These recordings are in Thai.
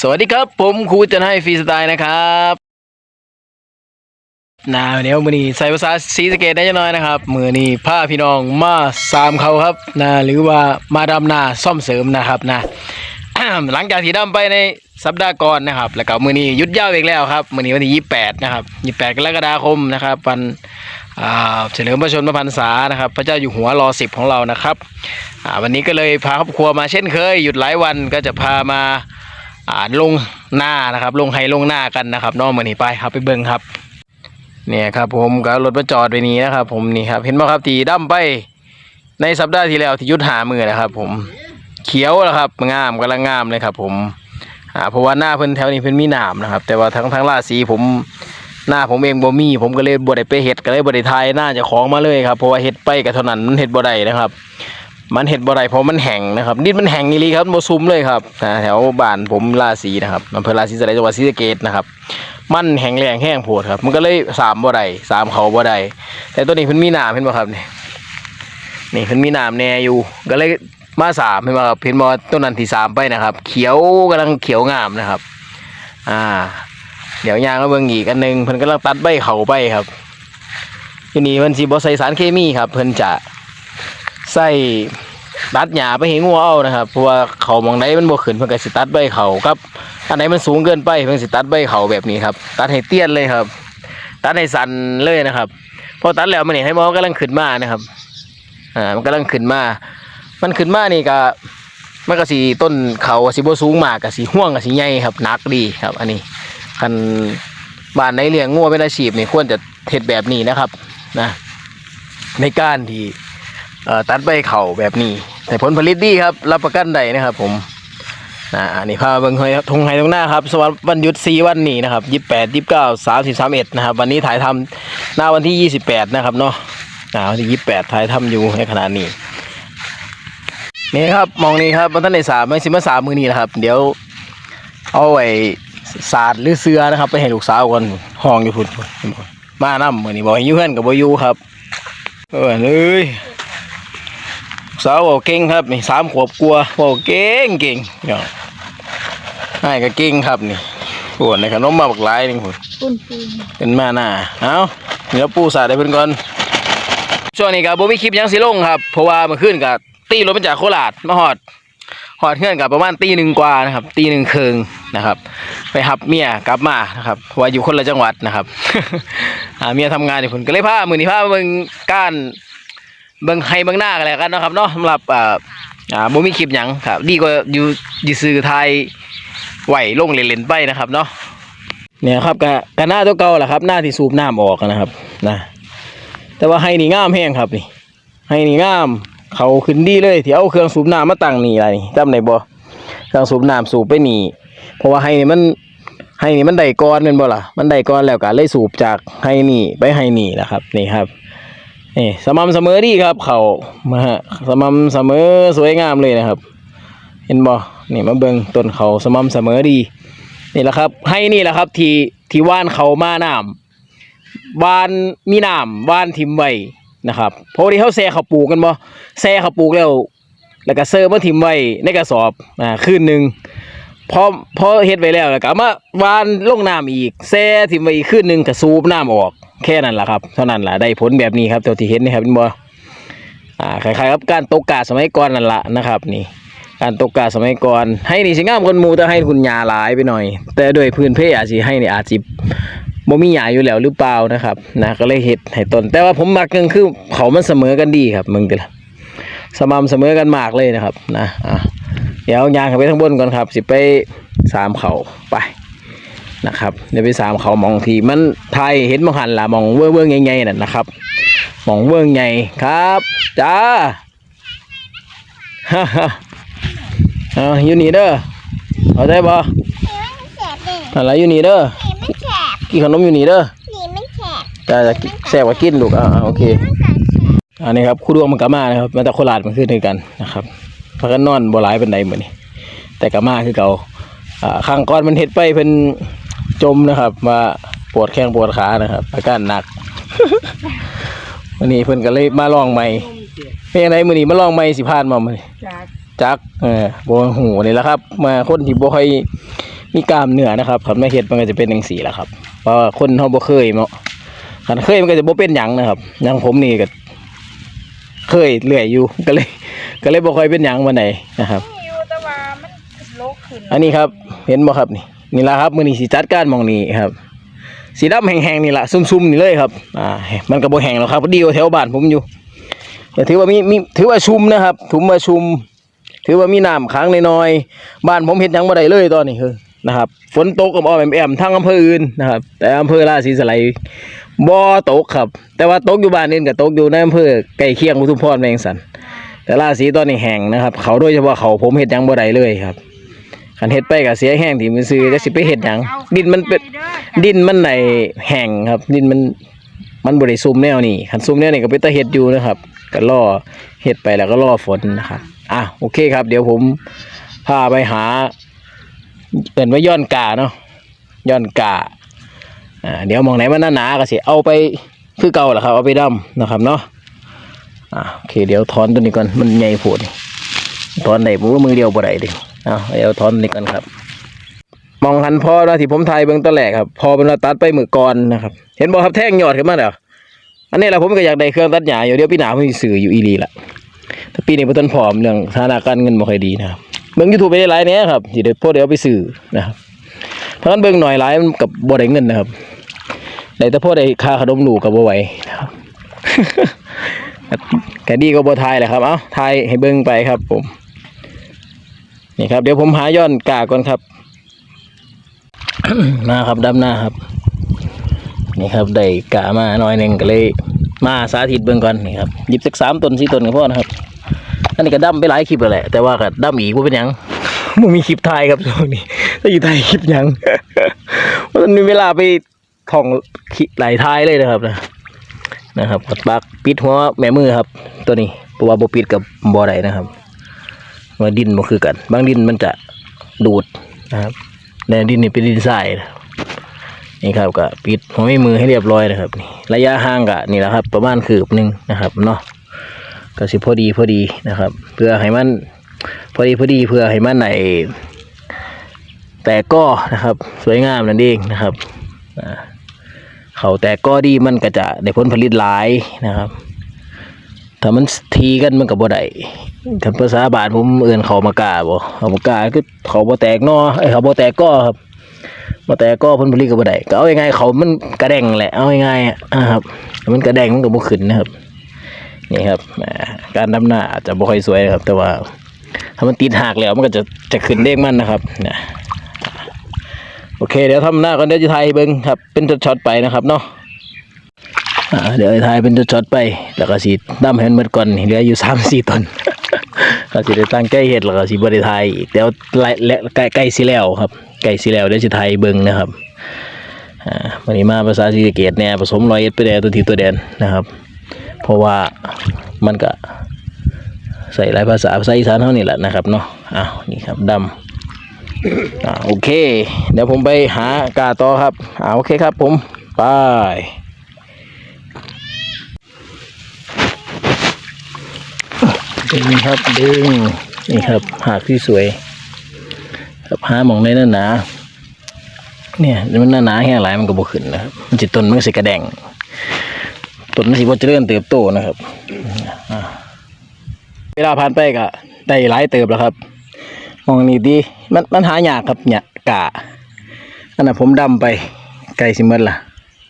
สวัสดีครับ ผมครูจะให้ฟรีสไตล์นะครับนาเดี๋ยวมือนี้ใส่ภาษาสีสะเกตได้จังน้อยนะครับ มือนี้พาพี่น้องมาสามเขาครับนะหรือว่ามาดำนาซ่อมเสริมนะครับนะหลังจากที่ดำไปในสัปดาห์ก่อนนะครับ แล้วก็มือนี้หยุดยาวอีกแล้วครับ มือนี้วันที่28นะครับ28กรกฎาคมนะครับวันเฉลิมพระชนมพรรษานะครับ พระเจ้าอยู่หัวรอสิบของเรานะครับวันนี้ก็เลยพาครอบครัวมาเช่นเคย หยุดหลายวันก็จะพามา อ่าลงหน้านะครับ ลงไฮลงหน้ากันนะครับน้องมือนี้ไปครับไปเบิ้งครับ เนี่ยครับผมก็รถมาจอดไว้นี้นะครับ ผมนี่ครับ เห็นไหมครับที่ดั้มไป ในสัปดาห์ที่แล้วที่ยุดหามือนะครับ ผมเขียวแล้วครับงามกำลังงามเลยครับ ผมอ่าเพราะว่าหน้าเพิ่นแถวนี้เพิ่นมีหนามนะครับ แต่ว่าทั้งทั้งราศีผมหน้าผมเองบ่มีผมก็เลยบ่ได้ไปเฮ็ดก็เลยบ่ได้ทายหน้าจะของมาเลยครับเพราะว่าเฮ็ดไปก็เท่านั้นมันเฮ็ดบ่ได้นะครับ มันเห็ดบ่อได้เพราะมันแห้งนะครับดินมันแห้งนี่ลีครับโมซุมเลยครับนะแถวบ้านผมราศีนะครับอำเภอราศีสะเกษจังหวัดศรีสะเกษนะครับมันแห้งแรงแห้งโผดครับ มันก็เลยสามบ่ได้สามเขาบ่ได้แต่ตัวนี้เพิ่นมีนามเห็นบ่ครับนี่นี่เพิ่นมีนามแน่อยู่ ก็เลยมาสามเห็นบ่ครับเห็นบ่ว่าต้นนั้นที่สามไปนะครับ เขียวกำลังเขียวงามนะครับ อ่า เดี๋ยวยางมาเบิ่งอีกอันหนึงเพิ่นกำลังตัดใบเขาไปครับทีนี้เพิ่นสิบ่ใส่สารเคมีครับ เพิ่นจะ ใส่ตัดหญ้าไปให้งัวเอานะครับเพราะว่าเขามองได้มันบ่ขึ้นเพิ่นก็สิตัดใบเขาครับอันไหนมันสูงเกินไปเพิ่นสิตัดใบเขาแบบนี้ครับ ตัดให้เตี้ยนเลยครับ ตัดให้สั้นเลยนะครับพอตัดแล้วมันนี่ให้มองกำลังขึ้นมานะครับอ่ามันกำลังขึ้นมา มันขึ้นมานี่ก็มันก็สิต้นเขาก็สิบ่สูงมากก็สิห่วงก็สิใหญ่ครับนักดีครับ อันนี้คันบ้านไหนเลี้ยงงัวเป็นอาชีพนี่ควรจะเฮ็ดแบบนี้นะครับนะในการที่ ตัดใบเข่าแบบนี้แต่ผลผลิตดีครับ รับประกันได้นะครับ ผมนะอันนี้พาเบิ่งหอยทงไฮตรงหน้าครับสวัสดิ์วันหยุด4วันนี้นะครับยี่แปดยี่เก้าสามสิบสามเอ็ดนะครับวันนี้ถ่ายทำหน้าวันที่ยี่สิบแปดนะครับเนาะอ่าวันที่ยี่แปดถ่ายทำอยู่ในขณะนี้นี่ครับมองนี้ครับวันท่านในสามไม่สิมาสามมือนี้นะครับ เดี๋ยวเอาไว้ศาสตร์หรือเสือนะครับ ไปให้ลูกสาวก่อนห้องอยู่พุ่นมานํมือนี้บอกให้ยูเพื่อนกับบอยูครับเออเลย สาวบอกเก่งครับนี่สามขวบกลัวบอกเก่งเก่งเนาะให้ก็เก่งครับนี่ปวดในขนมมาบักหลายนี่พุ่นปุ้นปูนเป็นมาหน้าเอาเดี๋ยวปูสาดให้เพิ่นก่อนช่วงนี้ก็บ่มีคลิปหยังสิลงครับ เพราะว่าเมื่อคืนก็ตีรถมาจากโคราชมาฮอดฮอดเฮือนกับประมาณตีหนึ่งกว่านะครับ ตีหนึ่งครึ่งนะครับ ไปหับเมียกลับมานะครับเพราะว่าอยู่คนละจังหวัดนะครับหาเมียทำงานอยู่พุ่นก็เลยพามื้อนี้พามาเบิ่งการ เบิ่งให้เบิ่งหน้ากันแล้วกันเนาะครับเนาะสำหรับอ่าอ่าบ่มีคลิปหยังครับ ดีกว่าอยู่อยู่ซื่อไทยไหวลงเล่นๆไปนะครับเนาะเนี่ยครับกะกะหน้าตัวเก่าแหละครับ หน้าที่สูบน้ำออกนะครับนะ แต่ว่าให้นี่งามแห้งครับนี่ให้นี่งาม เขาขึ้นดีเลยที่เอาเครื่องสูบน้ำมาตั้งนี่อะไรนี่จำได้บ่เครื่องสูบน้ำสูบไปนี่ เพราะว่าให้นี่มันให้นี่มันได้ก้อนแม่นบ่ล่ะมันได้ก้อนแล้วก็เลยสูบจากให้นี่ไปให้นี่นะครับนี่ครับ นี่สม่ำเสมอดีครับ เขามาฮะสม่ำเสมอสวยงามเลยนะครับ เห็นบ่นี่มาเบิงต้นเขาสม่ำเสมอดี นี่แหละครับ ให้นี่แหละครับ ที่ที่ว่านเขามาน้ำว่านมีน้ำว่านทิมไว้นะครับเพราะที่เขาแซ่เขาปลูกกันบ่แซ่เขาปลูกแล้ว แล้วก็เซอร์มาทิมไว้ในกระสอบอ่าคืนหนึ่ง พอพอเฮ็ดไว้แล้วแล้วก็เอามาวานลงน้ำอีกแซ่ทิมไว้อีกคืนหนึ่งก็สูบน้ำออก แค่นั้นแหละครับ เท่านั้นแหละได้ผลแบบนี้ครับตัวที่เห็นนี่ครับเป็นบ่อ่าคล้ายๆกับการตกกาสมัยก่อนนั่นแหละนะครับ นี่ การตกกาสมัยก่อน ให้นี่สิงามคนมูแต่ให้คุณยาหลายไปหน่อย แต่โดวยพื้นเพอาจสิให้นี่อาจสิบ่มีหยาอยู่แล้วหรือเปล่านะครับนะก็เลยเฮ็ดให้ต้น แต่ว่าผมมักกันคือเขามันเสมอกันดีครับมึงกันละสม่ำเสมอกันมากเลยนะครับนะอะ เดี๋ยวยางขึ้นไปข้างบนก่อนครับ สิไปสามเขาไปนะครับเดี๋ยวไปสามเขามองทีมันไทยเห็นมองหันละมองเวิ้งเวิ้งใหญ่ๆนั่นนะครับมองเวิ้งใหญ่ครับจ้าฮ่าฮ่าเอาอยู่นี่เด้อเอาได้บ่นี่มันแฉบเลยอะไรอยู่นี่เด้อนี่มันแฉบกินขนมอยู่นี่เด้อนี่มันแฉบจ้าจะกินแซ่บกว่ากินลูกอ่าโอเคอันนี้ครับครูดวงมันกามานะครับมาจากโคราชมันขึ้นด้วยกันนะครับ พักกันนอนบ่หลายเป็นใดเหมือนนี้แต่กามาคือเก่าอ่าข้างก้อนมันเฮ็ดไปเป็นจมนะครับว่าปวดแข้งปวดขานะครับอาการหนักวันนี้เพิ่นก็เลยมาลองใหม่เป็นยังไงมื้อนี้มาลองใหม่สิพานมามื้อนี้จากจักเออบ่หูนี่แหละครับ มาคนที่บ่ค่อยมีกล้ามเนื้อนะครับคันไม่เฮ็ดมันก็จะเป็นจังซี่แหละครับเพราะว่าคนเฮาบ่เคยเนาะคันเคยมันก็จะบ่เป็นหยังนะครับอย่างผมนี่ก็ เคยเรื่อยอยู่ก็เลย ก็เลยบ่ค่อยเป็นหยังวันไหนนะครับ อยู่แต่ว่ามันโลกขึ้นอันนี้ครับเห็นบ่ครับนี่นี่ละครับมื้อนี้สิจัดการหมองนี้ครับ สีดำแห้งๆนี่ละซุ่มๆนี่เลยครับอ่ามันก็บ่แห้งหรอกครับพอดีอยู่แถวบ้านผมอยู่แต่ถือว่ามีมีถือว่าชุ่มนะครับถุมว่าชุ่มถือว่ามีน้ำค้างน้อยๆบ้านผมเฮ็ดหยังบ่ได้เลยตอนนี้คือนะครับฝนตกกับอ้อมแอมๆทั้งอำเภออื่นนะครับ แต่อำเภอราศีสไลย บ่ตกครับ แต่ว่าตกอยู่บ้านอื่นก็ตกอยู่ในอำเภอใกล้เคียงอุทุมพรแมงสัน แต่ราศีตอนนี้แห้งนะครับ เขาโดยเฉพาะเขาผมเฮ็ดหยังบ่ได้เลยครับคันเฮ็ดไปก็เสียแห้งที่มือซื้อจะสิไปเฮ็ดหยังดินมันเป็นดินมันในแห้งครับ ดินมันมันบริซุ่มแนวนี้ขันซุ่มแนวนี้ก็เป็นตะเห็ดอยู่นะครับก็ล่อเห็ดไปแล้วก็ล่อฝนนะครับอะโอเคครับ เดี๋ยวผมพาไปหาเอินว่าย้อนกาเนาะย้อนกา อ่าเดี๋ยวมองไหนมันหนาๆก็สิเอาไปคือเก่าแหละครับเอาไปดำนะครับเนาะอะโอเคเดี๋ยวถอนตัวนี้ก่อนมันใหญ่โผดถอนไหนผมว่ามือเดียวบ่ได้ดิเอาเดี๋ยวถอนนี้ก่อนครับมองหันพอแล้วที่ผมถ่ายเบื้องต้นแรกครับ พอเป็นว่าตัดไปมือก่อนนะครับ เห็นบอกครับแท่งยอดขึ้นมาแล้วอันนี้แหละผมก็อยากได้เครื่องตัดหญ้าอยู่เดี๋ยวปีหนาผมสิซื้ออยู่อีหลีละแต่ปีนี้ผมต้นผอมเรื่องฐานะการเงินบ่ค่อยดีนะครับเบิ่งยูทูบไปได้หลายเนี้ยครับสิเดี๋ยวพวกเดี๋ยวไปซื้อนะครับเพราะงั้นเบิ่งหน่อยหลายมันกับบ่ได้เงินนะครับ ได้แต่พวกได้ค่าขนมหนูกับบ่ไหวนะครับแค่ดีก็บ่ทายแหละครับ เอ้าทายให้เบิ่งไปครับ ผม นี่ครับ เดี๋ยวผมหาย้อนกาก่อนครับมาครับดำหน้าครับ นี่ครับได้กะมาหน่อยหนึ่งก็เลย มาสาธิตเบื้องก่อนนี่ครับหยิบสักสามต้นสี่ต้นก็พอนะครับ อันนี้ก็ดำไปหลายคลิปแล้วแหละ แต่ว่าก็ดำอีกว่าเป็นหยังมึงมีคลิปถ่ายครับช่วงนี้ถ้าอยู่ถ่ายคลิปหยังมันมีเวลาไป ท่องคลิปหลท้ายเลยนะครับนะนะครับกดปากปิดหัวแม่มือครับ ตัวนี้เพราะว่าบ่ปิดกับบ่ได้นะครับว่าดินบ่คือกัน บางดินมันจะดูดนะครับในดินนี่เป็นดินทรายนะนี่ครับก็ปิดหัวแม่มือให้เรียบร้อยนะครับนี่ระยะห่างกะนี่แหละครับ ประมาณคืบหนึ่งนะครับเนาะก็สิพอดีพอดีนะครับ เพื่อให้มันพอดีพอดีเพื่อให้มันไหนแต่ก็นะครับสวยงามนั่นเองนะครับอ่า เขาแต่ก็ดีมันก็จะได้ผลผลิตหลายนะครับ ถ้ามันทีกันมันก็บ่ได้ถ้าภาษาบาลผมเอื่นเขามากาบ่เขามากาคือเขาบ่แตกนอไอเขาบ่แตกก็ครับบ่แตกก็ผลผลิตก็บ่ได้ก็เอาง่ายๆเขามันกระแดงแหละเอาง่ายๆอะครับมันกระแดงมันก็บ่ขึ้นนะครับนี่ครับการดำหน้าอาจจะบ่ค่อยสวยนะครับ แต่ว่า ถ้ามันติดหักแล้วมันก็จะจะขึ้นเลขมันนะครับเนี่ย โอเค เดี๋ยวทำหน้าก่อนเดี๋ยวจะถ่ายเบิ้งครับ เป็นช็อตๆไปนะครับเนาะเดี๋ยวถ่ายเป็นช็อตๆไป แล้วก็สีดำให้มันหมดก่อนเหลืออยู่สามสี่ตนก็สิได้ตั้งใกล้เห็ดแล้วก็สิบ่ได้ถ่ายอีกเดี๋ยวไล่และใกล้ใกล้สิแล้วครับใกล้สิแล้วเดี๋ยวจะถ่ายเบิ้งนะครับอ่าวันนี้มาภาษาศรีเกดเนี่ยผสมรอยเอ็ดไปแดนตัวทีตัวแดนนะครับ เพราะว่ามันก็ใส่หลายภาษาภาษาอีสานเท่านี้แหละนะครับเนาะอ้าวนี่ครับดำ อ่าโอเค เดี๋ยวผมไปหากาต่อครับอ่าโอเคครับผมไปดึงครับดึงนี่ครับหากที่สวยครับหามองในนั่นหนาเนี่ยมันหนาหนาแห้งหลายมันก็บกขึ้นนะครับมันจะต้นมันสิกระแดงต้นมันสิบ่เจริญเติบโตนะครับเวลาผ่านไปก็ได้หลายเติบแล้วครับ มองนี่ดีมันมันหายากครับเนี่ยกะอันนั้นผมดำไปไกลสิหมดละ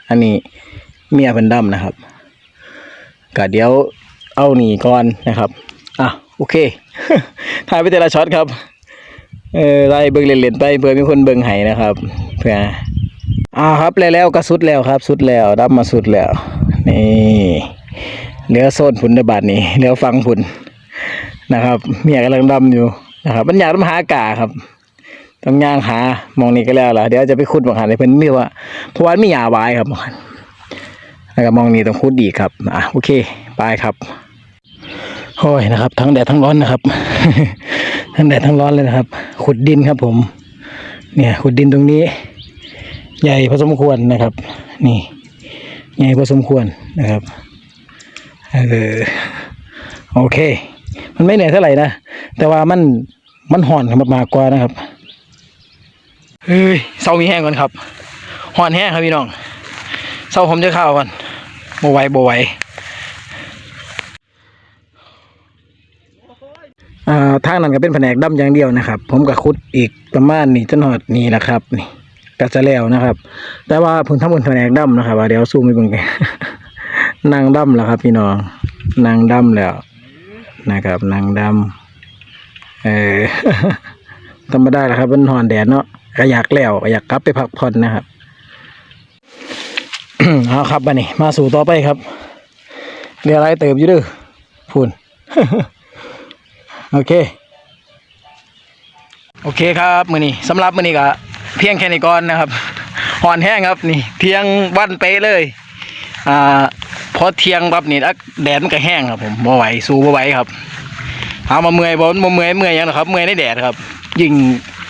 อันนี้เมียเป็นดำนะครับกะเดี๋ยวเอาหนีก่อนนะครับอะโอเคถ่ายไปแต่ละช็อตครับเออไล่เบิ่งเล่นๆไปเพื่อมีคนเบิ่งให้นะครับเพื่ออ่าครับแล้วแล้วก็สุดแล้วครับ สุดแล้วดำมาสุดแล้วนี่เหลือโซนผุนในบาทนี้เหลือฟังผุนนะครับ เมียกำลังดำอยู่ นะครับมันอยากต้องหากาครับต้องย่างหามองนี่ก็แล้วล่ะเดี๋ยวจะไปขุดบางหันในเพิ่นนี่ว่าเพราะว่ามีหญ้าไว้ครับบางหันแล้วก็มองนี่ต้องขุดดีครับอะโอเคไปครับโอ้ยนะครับ ทั้งแดดทั้งร้อนนะครับ ทั้งแดดทั้งร้อนเลยนะครับ ขุดดินครับ ผม เนี่ย ขุดดินตรงนี้ ใหญ่พอสมควรนะครับ นี่ ใหญ่พอสมควรนะครับเออโอเค มันไม่เหนื่อยเท่าไหร่นะ แต่ว่ามันมันห่อนมากกว่านะครับเฮ้ยเศร้ามีแห้งก่อนครับห่อนแห้งครับพี่น้องเศร้าผมจะข้าวก่อนบ่ไหวบ่ไหวอ่าทางนั้นก็เป็นแผนกดำอย่างเดียวนะครับ ผมก็ขุดอีกประมาณนี้จนหอดนี่แหละครับนี่ก็จะแล้วนะครับ แต่ว่าผมทำบนแผนกดำนะครับเดี๋ยวสู้ไม่เบิ่งกันนางดำแล้วครับ พี่น้องนางดำแล้ว นะครับนางดำเออธรรมดาแหละครับมันหอนแดดเนาะก็อยากแล้วอยากกลับไปพักผ่อนนะครับเอาครับบันนี้มาสู่ต่อไปครับเรียอะไรเติบอยู่ด้อพูนโอเค โอเคครับมือนี้สำหรับมือนี้ก็เพียงแค่นี้ก่อนนะครับหอนแห้งครับนี่เที่ยงวันเป๊ะเลย อ่าพอเที่ยงปั๊บนี่แล้วแดดมันก็แห้งครับผมบ่ไหวสู้บ่ไหวครับหามาเมื่อยบ่บ่เมื่อยเมื่อยยังหรอกครับ เมื่อยในแดดครับ ยิ่ง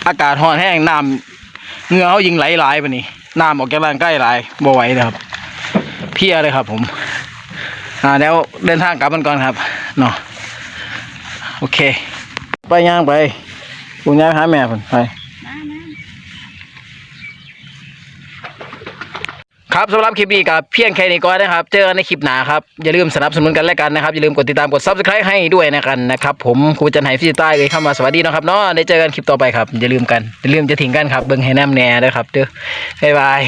อากาศร้อนแห้งน้ำเหงื่อเขายิ่งไหลหลายปนี่น้ำออกจากร่างกายหลายบ่ไหวนะครับ เพลียเลยครับ ผม อ่าแล้วเดินทางกลับกันก่อนครับเนาะโอเค ไปย่างไปปุญญาไปหาแม่ผมไป ครับสำหรับคลิปนี้กับเพียงแค่นี้ก่อนนะครับ เจอกันในคลิปหน้าครับ อย่าลืมสนับสนุนกันและกันนะครับ อย่าลืมกดติดตามกด subscribe ให้ด้วยนะกันนะครับผมครูจันไหฟิสิใต้เลยเข้ามาสวัสดีนะครับเนาะได้เจอกันคลิปต่อไปครับ อย่าลืมกันอย่าลืมจะถิงกันครับเบิ้งให้แนมแน่ด้วยครับเด้อบ๊ายบาย